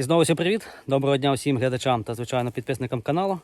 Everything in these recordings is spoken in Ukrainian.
І знову всім привіт! Доброго дня всім глядачам та, звичайно, підписникам каналу.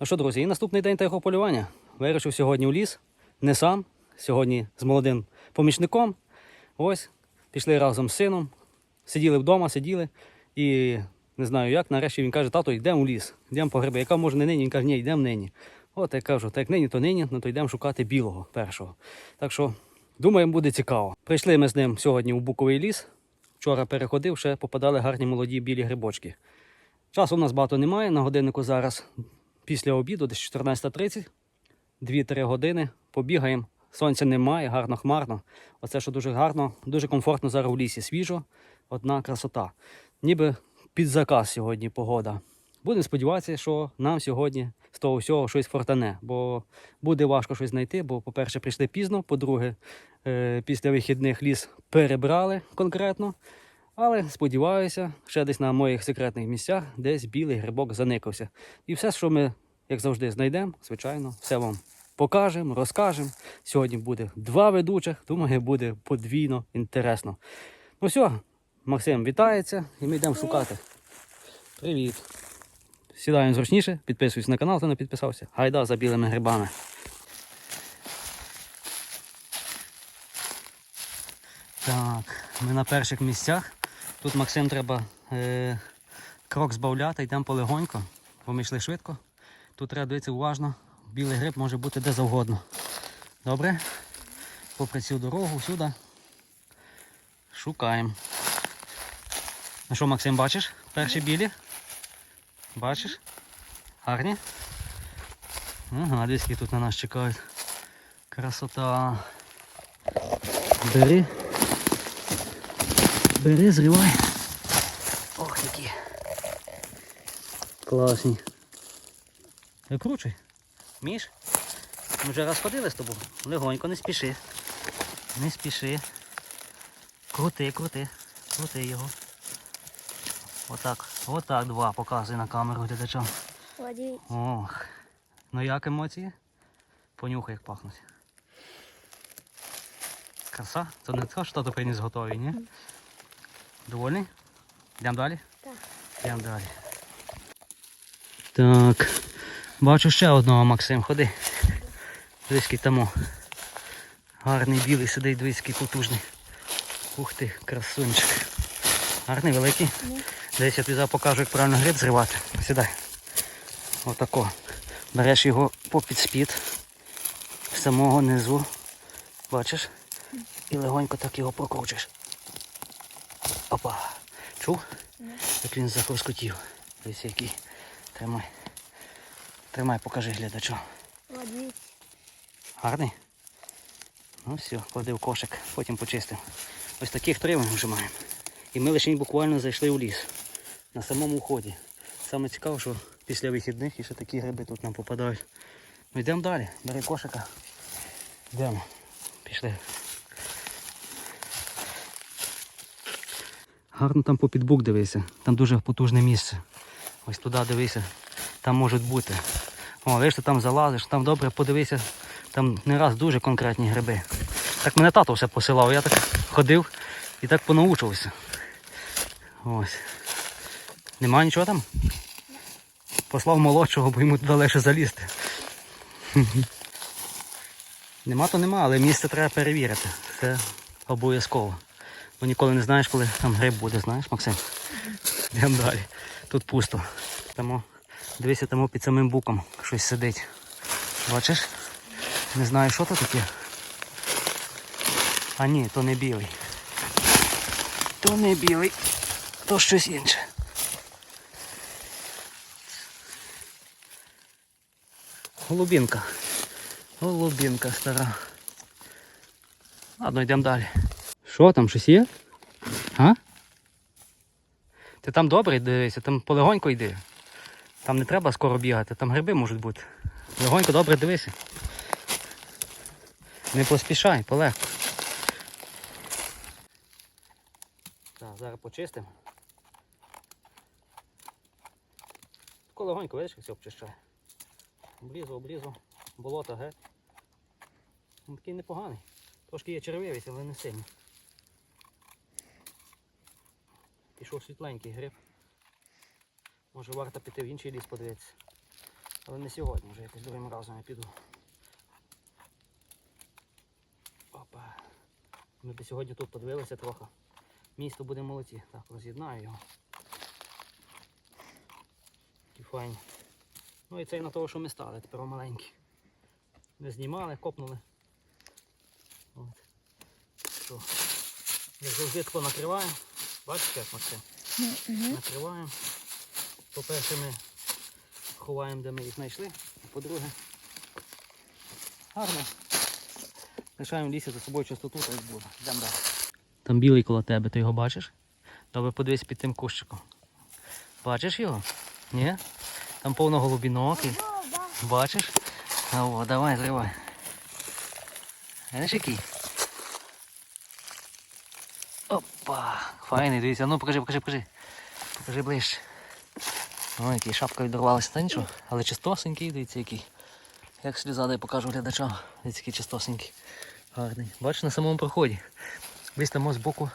Ну що, друзі, і наступний день та його полювання. Вирішив сьогодні у ліс, не сам, сьогодні з молодим помічником. Ось, пішли разом з сином, сиділи вдома, сиділи. І не знаю як, нарешті він каже, тато, йдемо у ліс, йдемо по гриби. Яка може не нині? Він каже, ні, йдемо нині. От я кажу, так як нині, то нині, ну то йдемо шукати білого першого. Так що, думаємо, буде цікаво. Прийшли ми з ним сьогодні у Буковий ліс. Вчора переходив, ще попадали гарні молоді білі грибочки. Часу у нас багато немає. На годиннику зараз після обіду, десь 14.30, 2-3 години. Побігаємо. Сонця немає, гарно хмарно. Оце що дуже гарно, дуже комфортно зараз в лісі. Свіжо, одна красота. Ніби під заказ сьогодні погода. Будемо сподіватися, що нам сьогодні з того всього щось фортане, бо буде важко щось знайти, бо, по-перше, прийшли пізно, по-друге, е, після вихідних ліс перебрали конкретно. Але сподіваюся, ще десь на моїх секретних місцях десь білий грибок заникався. І все, що ми, як завжди, знайдемо, звичайно, все вам покажемо, розкажемо. Сьогодні буде два ведучих, думаю, буде подвійно інтересно. Ну все, Максим вітається і ми йдемо шукати. Привіт. Сідаємо зручніше, підписуйся на канал, хто не підписався. Гайда за білими грибами. Так, ми на перших місцях. Тут Максим треба е, крок збавляти, йдемо полегонько, бо ми йшли швидко. Тут треба дивитися уважно. Білий гриб може бути де завгодно. Добре? Попри цю дорогу сюди. Шукаємо. Ну що, Максим, бачиш? Перші білі? Бачиш? Гарні? Ага, десь тут на нас чекають. Красота. Бери. Бери, зривай. Ох, які. Класні. Викручуй. Міш? Ми вже раз ходили з тобою. Легонько, не спіши. Не спіши. Крути, крути. Крути його. Отак. Отак два показує на камеру глядачам. Ох. Ну як емоції? Понюхай, як пахнуть. Краса? Це не те, що тато приніс готові, ні? Довольний? Йдемо далі? Так. Йдемо далі. Так. Бачу ще одного Максим, ходи. Дивись, тому. Гарний білий сидить, дивись, який потужний. Ух ти, красунчик. Гарний, великий. Десь я тобі покажу, як правильно гриб зривати. Сідай. Отако. Береш його попід спід з самого низу. Бачиш? І легонько так його прокручиш. Опа. Чув? Як він захоскотів. Дивись який. Тримай. Тримай, покажи глядачу. Гарний? Ну все, клади в кошик, потім почистимо. Ось таких три ми вже маємо. І ми лише буквально зайшли у ліс. На самому вході. Саме цікаво, що після вихідних ще такі гриби тут нам попадають. Ну йдемо далі, бери кошика. Йдемо. Пішли. Гарно там по підбук дивися. Там дуже потужне місце. Ось туди дивися. Там можуть бути. О, видиш, ти там залазиш, там добре подивися. Там не раз дуже конкретні гриби. Так мене тато все посилав, я так ходив і так понаучився. Ось. Нема нічого там? Послав молодшого, бо йому туди легше залізти. Нема, то нема, але місце треба перевірити. Це обов'язково. Бо ніколи не знаєш, коли там гриб буде, знаєш, Максим? Йдемо далі. Тут пусто. Тому, дивися, тому під самим буком щось сидить. Бачиш? Не знаю, що то таке. А ні, то не білий. То не білий, то щось інше. Голубінка. Голубінка стара. Ладно, йдемо далі. Що там, щось є? А? Ти там добре дивися, там полегонько йди. Там не треба скоро бігати, там гриби можуть бути. Легонько добре дивися. Не поспішай, полегко. Так, зараз почистимо. Легонько, видиш, як все обчищає. Обрізав, обрізав, болото геть. Він такий непоганий. Трошки є червивість, але не сильно. Пішов світленький гриб. Може варто піти в інший ліс подивитися. Але не сьогодні, вже якось другим разом я піду. Опа. Ми б сьогодні тут подивилися трохи. Місто буде молодці. Так, роз'єднаю його. Такі файні. Ну і це і на того, що ми стали, тепер маленькі. Не знімали, копнули. От. Що? Як завжди тако накриваємо. Бачите, як Максим? Накриваємо. По-перше, ми ховаємо, де ми їх знайшли. По-друге, гарно. Лишаємо в лісі за собою чистоту, так буде. Йдемо далі. Там білий коло тебе, ти його бачиш? Добре подивись під тим кущиком. Бачиш його? Ні? Там повно голубінок. і- Бачиш? О, давай, зривай. Знаєш який? Опа! Файний, дивіться, ну покажи, покажи, покажи. Покажи ближче. Ой, який шапка відірвалася, та нічого. Але чистосенький, дивіться який. Як сліза, дай покажу глядачам. Дивіться, який чистосенький. Гарний. Бачиш на самому проході. Десь там з боку.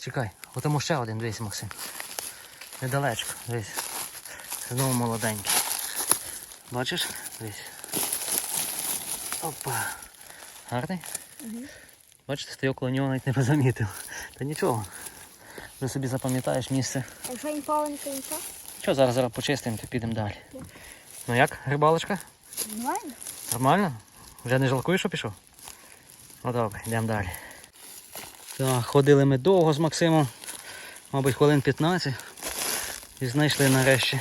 Чекай, отому ще один, дивись, Максим. Недалечко, дивись. Знову молоденький. Бачиш? Дивись. Опа. Гарний? Бачите, стою коло нього навіть не замітив. Та нічого. Ти собі запам'ятаєш місце. Якщо він повненький, нічого? Що, зараз зараз почистимо, то підемо далі. Ну як, рибалочка? Нормально? Нормально? Вже не жалкуєш, що пішов? Ну добре, йдемо далі. Так, ходили ми довго з Максимом, мабуть, хвилин 15. І знайшли нарешті.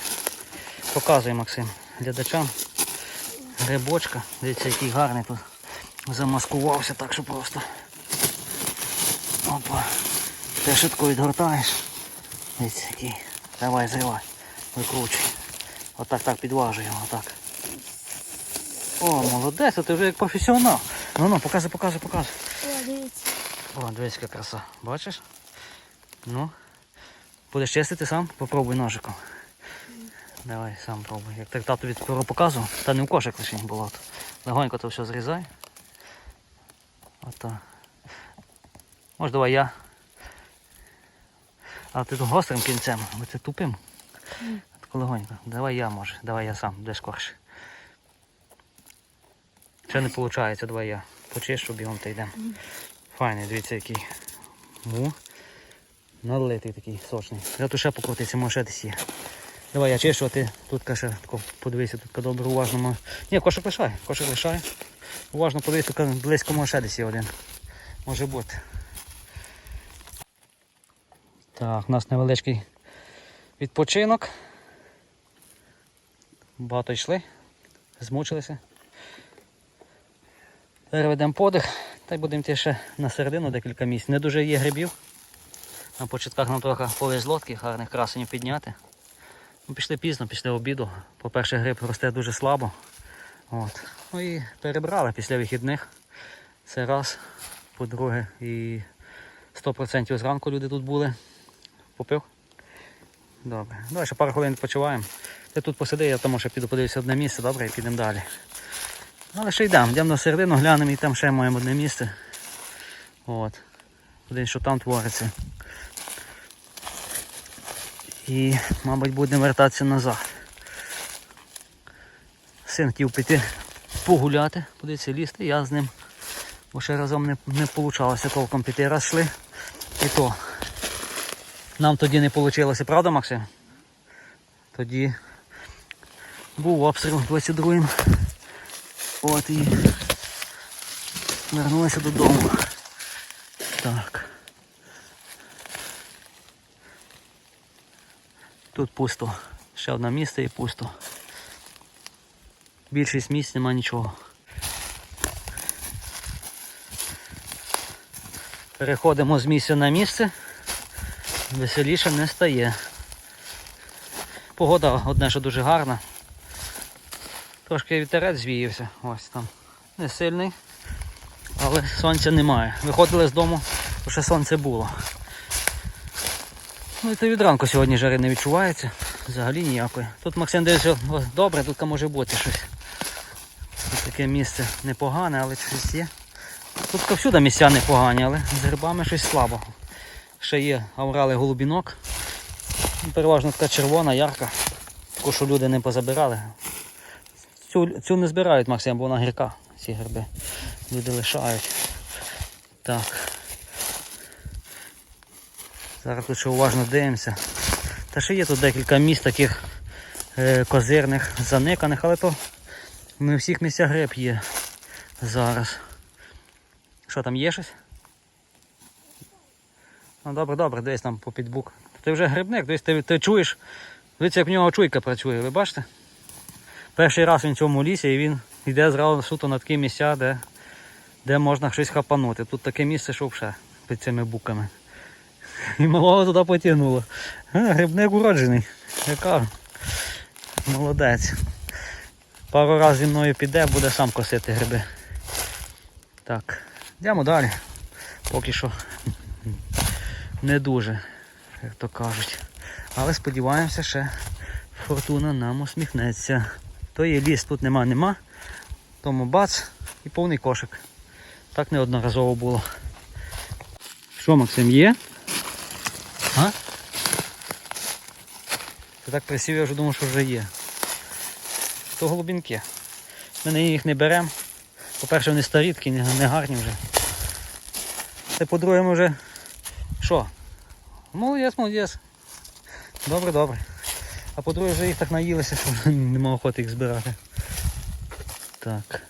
Показує Максим глядачам. Грибочка. Дивіться, який гарний тут. Замаскувався так, що просто. Опа. Ти швидко відгортаєш. Дивіться, який. Давай, зривай. Викручуй. Отак так підважуй його, отак. О, молодець, а ти вже як професіонал. Ну ну, показуй, показуй, показуй. О, дивіться. О, дивись, яка краса. Бачиш? Ну. Будеш чистити сам? Попробуй ножиком. Давай, сам пробуй. Як так тату від скоро показував, та не в кошик лише було. Легонько то все зрізай. Ото. Може давай я. А ти тут гострим кінцем, бо це тупим. Так легонько. Давай я може, давай я сам, де скорше. Ще не виходить, давай я. Почищу бігом та йдемо. Файний, дивіться який. Му. Налитий такий сочний. Я тут ще покрутиться, може десь є. Давай я чешу, а ти тут каже, подивися, тут добре уважно. Ні, кошик лишай, кошик лишай. Уважно подивися, близько може ще десь є один. Може бути. Так, у нас невеличкий відпочинок. Багато йшли, змучилися. Переведемо подих та й будемо йти ще на середину декілька місць. Не дуже є грибів. На початках нам трохи повезло таких гарних красенів підняти. Ми пішли пізно, після обіду. По-перше, гриб росте дуже слабо. От. Ну і перебрали після вихідних. Це раз. По-друге, і 100% зранку люди тут були. Попив? Добре. Давай ще пару хвилин відпочиваємо. Ти тут посиди, я тому ще піду подивлюся одне місце, добре, і підемо далі. Але ще йдемо, йдемо на середину, глянемо і там ще маємо одне місце. От. Один, що там твориться. І, мабуть, будемо вертатися назад. Син хотів піти погуляти, подивитися лізти, я з ним. Бо ще разом не, не вийшло толком піти. Раз йшли і то. Нам тоді не вийшло, правда, Максим? Тоді був обстріл 22-м. От і вернулися додому. Так. Тут пусто. Ще одне місце і пусто. Більшість місць нема нічого. Переходимо з місця на місце. Веселіше не стає. Погода одне, що дуже гарна. Трошки вітерець звіявся, ось там. Не сильний, але сонця немає. Виходили з дому, то ще сонце було. Ну і від ранку сьогодні жари не відчувається. Взагалі ніякої. Тут Максим дивиться, о, добре, тут може бути щось. Тут таке місце непогане, але щось є. Тут всюди місця непогані, але з грибами щось слабо. Ще є аврали голубінок. Ну, Переважно така червона, ярка. Таку, що люди не позабирали. Цю, цю не збирають, Максим, бо вона гірка, ці гриби. Люди лишають. Так. Зараз тут ще уважно дивимося. Та ще є тут декілька місць таких е, козирних, заниканих, але то не у всіх місцях гриб є зараз. Що там є щось? Ну добре, добре, десь там по підбук. Ти вже грибник, десь ти, ти чуєш. Дивіться, як в нього чуйка працює, ви бачите? Перший раз він в цьому лісі і він йде зразу суто на такі місця, де, де можна щось хапанути. Тут таке місце, що вже під цими буками. І малого туди потягнуло. Грибник уроджений. Яка? Молодець. Пару разів зі мною піде, буде сам косити гриби. Так, йдемо далі. Поки що не дуже, як то кажуть. Але сподіваємося, ще фортуна нам усміхнеться. То є ліс, тут нема, нема. Тому бац і повний кошик. Так неодноразово було. Що, Максим, є? А? Ти так присів, я вже думав, що вже є. То голубінки. Ми їх не беремо. По-перше, вони старі, такі не гарні вже. Та по-друге, ми вже. Що? Молодець, молодець. Добре, добре. А по-друге, вже їх так наїлися, що нема охоти їх збирати. Так.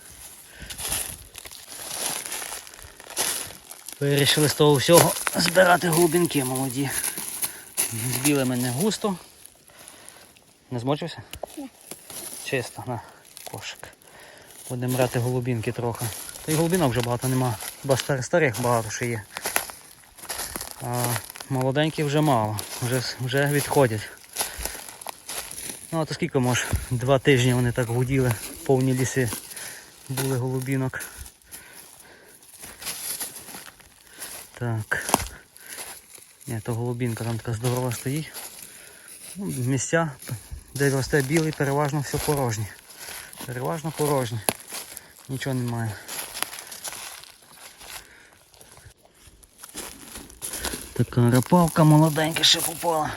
Вирішили з того всього збирати голубінки молоді. З білими не густо. Не змочився? Ні. Чисто, на кошик. Будемо брати голубінки трохи. Та й голубінок вже багато нема. Стар- старих багато ще є. А молоденьких вже мало, вже, вже відходять. Ну а то скільки може? Два тижні вони так гуділи, повні ліси були голубінок. Так. Ні, то голубінка там така здорова стоїть. Ну, місця, де росте білий, переважно все порожні. Переважно порожні. Нічого немає. Така рапавка молоденька ще попала.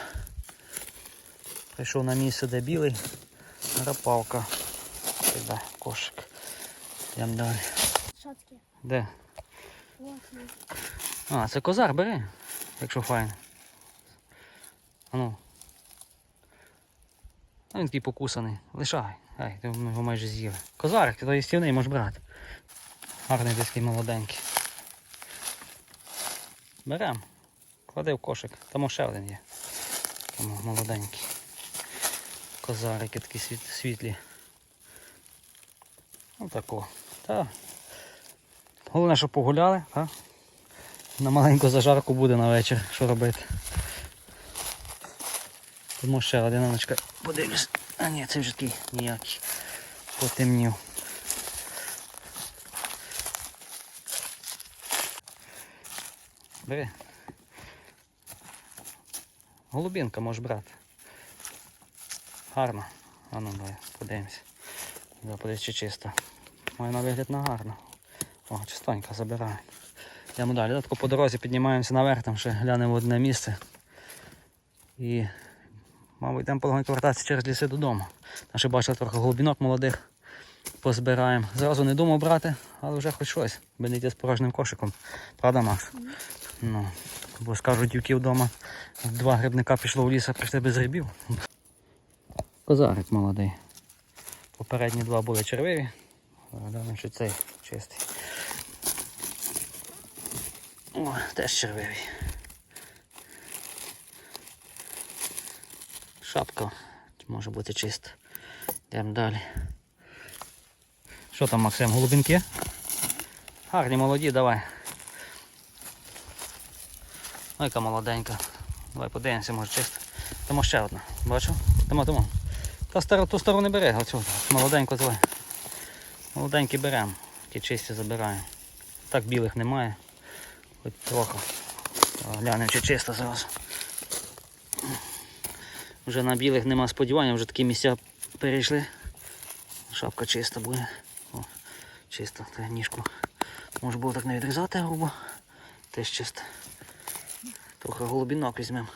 Прийшов на місце, де білий. Рапавка. Сюди, кошик. Йдемо далі. Що? Де? А, це козар бери, якщо файно. А ну. А він такий покусаний. Лишай. Ай, ти його майже з'їли. Козарик, ти то їстівний можеш брати. Гарний такий молоденький. Берем. Клади в кошик. Там ще один є. Там молоденький. Козарики такі світ- світлі. Отако. Та. Головне, щоб погуляли, так? На маленьку зажарку буде на вечір, що робити. Тому ще один ночка. Подивлюсь. А ні, це вже такий ніякий. Потемнів. Бери. Голубінка можеш брати. Гарно. А ну давай, подивимось. Чи чисто. Має на вигляд на гарно. О, чистенько забираю. Йдемо далі. Тако по дорозі піднімаємося наверх, там ще глянемо одне місце. І, мабуть, йдемо полегонько вертатися через ліси додому. Там ще бачили трохи голубінок молодих. Позбираємо. Зразу не думав брати, але вже хоч щось. Би не йти з порожнім кошиком. Правда, Макс? Ну, бо скажуть дівки вдома. Два грибника пішло в ліс, а прийшли без грибів. Козарик молодий. Попередні два були червиві. Глянемо, що цей чистий. О, теж червивий. Шапка може бути чиста. Йдемо далі. Що там, Максим, голубінки? Гарні молоді, давай. Ой, яка молоденька. Давай подивимося, може чисто. Тому ще одна. Бачу? Тому, тому. Та стару, ту стару не бери, оцю молоденьку давай. Молоденькі беремо, ті чисті забираємо. Так білих немає. Хоч трохи. Глянемо, чи чисто зразу. Вже на білих нема сподівання, вже такі місця перейшли. Шапка чиста буде. О, чисто, та ніжку. Може було так не відрізати грубо. Теж чисто. Трохи голубінок візьмемо.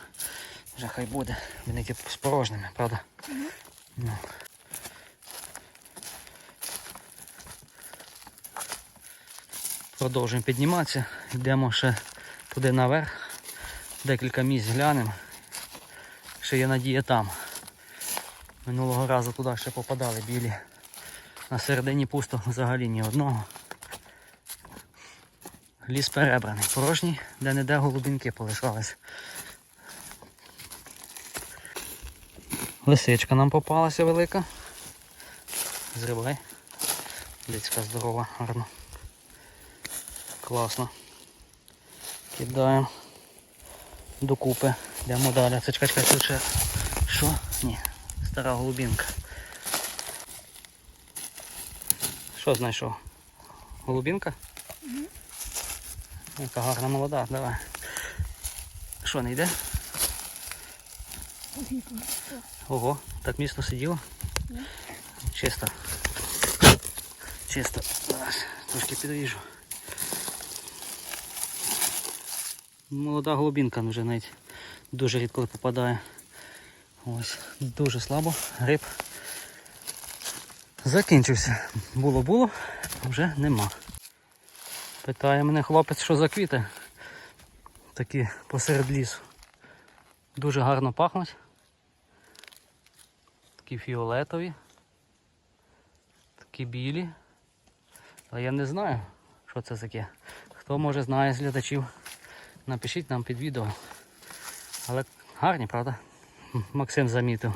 Вже хай буде. Вони ті з порожніми, правда? Ну. Продовжуємо підніматися. Йдемо ще туди наверх. Декілька місць глянемо. Ще є надія там. Минулого разу туди ще попадали білі. На середині пусто взагалі ні одного. Ліс перебраний, порожній, де не де голубінки полишались. Лисичка нам попалася велика. Зривай. Дицька здорова, гарно. Класно. Кидаємо докупи. Йдемо далі. Це чекай, чекай, тут ще. Що? Ні. Стара голубінка. Що знайшов? Голубінка? Яка гарна молода, давай. Що, не йде? Ого, так міцно сиділо. Чисто. Чисто. Трошки підріжу. Молода голубінка вже навіть дуже рідко попадає. Ось, дуже слабо. Гриб закінчився. Було-було, вже нема. Питає мене хлопець, що за квіти. Такі посеред лісу. Дуже гарно пахнуть. Такі фіолетові. Такі білі. Але я не знаю, що це таке. Хто може знає з глядачів, напишіть нам під відео. Але гарні, правда? Максим замітив.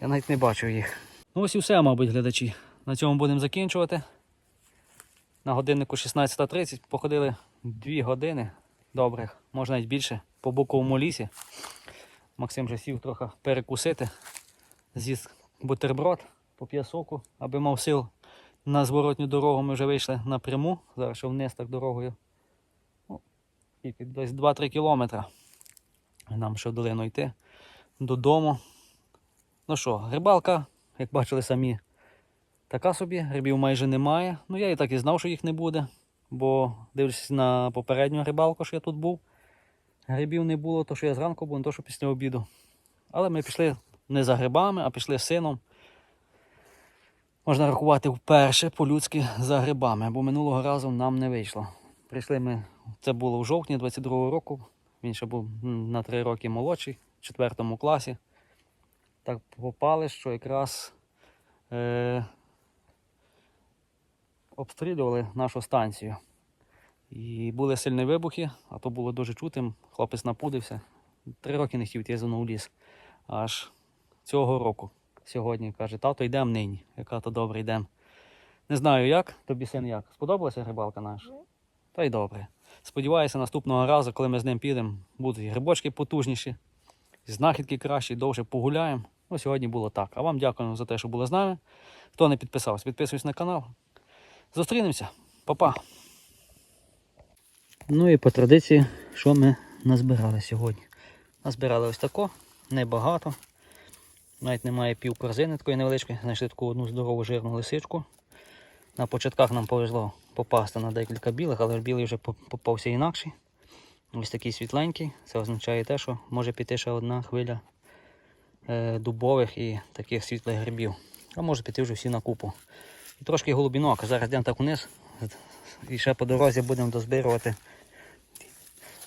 Я навіть не бачив їх. Ну ось і все, мабуть, глядачі. На цьому будемо закінчувати. На годиннику 16.30 походили 2 години добрих, може навіть більше, по буковому лісі. Максим вже сів трохи перекусити. З'їсть бутерброд поп'є соку, аби мав сил на зворотню дорогу. Ми вже вийшли напряму. Зараз ще вниз так дорогою. Скільки? Десь 2-3 кілометри. Нам ще в долину йти додому. Ну що, рибалка, як бачили самі, така собі, грибів майже немає. Ну я і так і знав, що їх не буде. Бо дивлячись на попередню рибалку, що я тут був, грибів не було, то що я зранку був, не то що після обіду. Але ми пішли не за грибами, а пішли з сином. Можна рахувати вперше по-людськи за грибами, бо минулого разу нам не вийшло. Прийшли ми, це було в жовтні 22-го року. Він ще був на 3 роки молодший, в 4 класі. Так попали, що якраз е, обстрілювали нашу станцію. І були сильні вибухи, а то було дуже чутим. Хлопець напудився. Три роки не хотів зону в ліс. Аж цього року. Сьогодні каже, тато йдемо нині. Яка то добре йдемо. Не знаю як, тобі син як. Сподобалася рибалка наша? Та й добре. Сподіваюся, наступного разу, коли ми з ним підемо, будуть грибочки потужніші, знахідки кращі, довше погуляємо. Ну, сьогодні було так. А вам дякуємо за те, що були з нами. Хто не підписався, підписуйтесь на канал. Зустрінемося. Па-па. Ну і по традиції, що ми назбирали сьогодні. Назбирали ось тако, небагато. Навіть немає пів корзини такої невеличкої. Знайшли таку одну здорову жирну лисичку. На початках нам повезло попасти на декілька білих, але білий вже попався інакший. Ось такий світленький. Це означає те, що може піти ще одна хвиля е, дубових і таких світлих грибів. А може піти вже всі на купу. Трошки голубінок. Зараз йдемо так униз. І ще по дорозі будемо дозбирувати.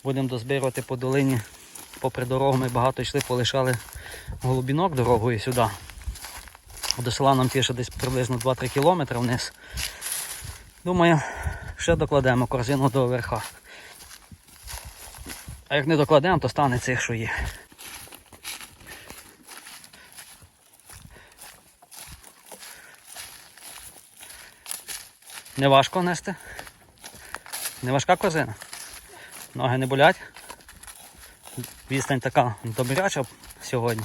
Будемо дозбирувати по долині. Попри дорогу ми багато йшли, полишали голубінок дорогою сюди. До села нам ті ще десь приблизно 2-3 кілометри вниз. Думаю, ще докладемо корзину до верха. А як не докладемо, то стане цих, що є. Не важко нести? Не важка корзина? Ноги не болять? Відстань така добряча сьогодні.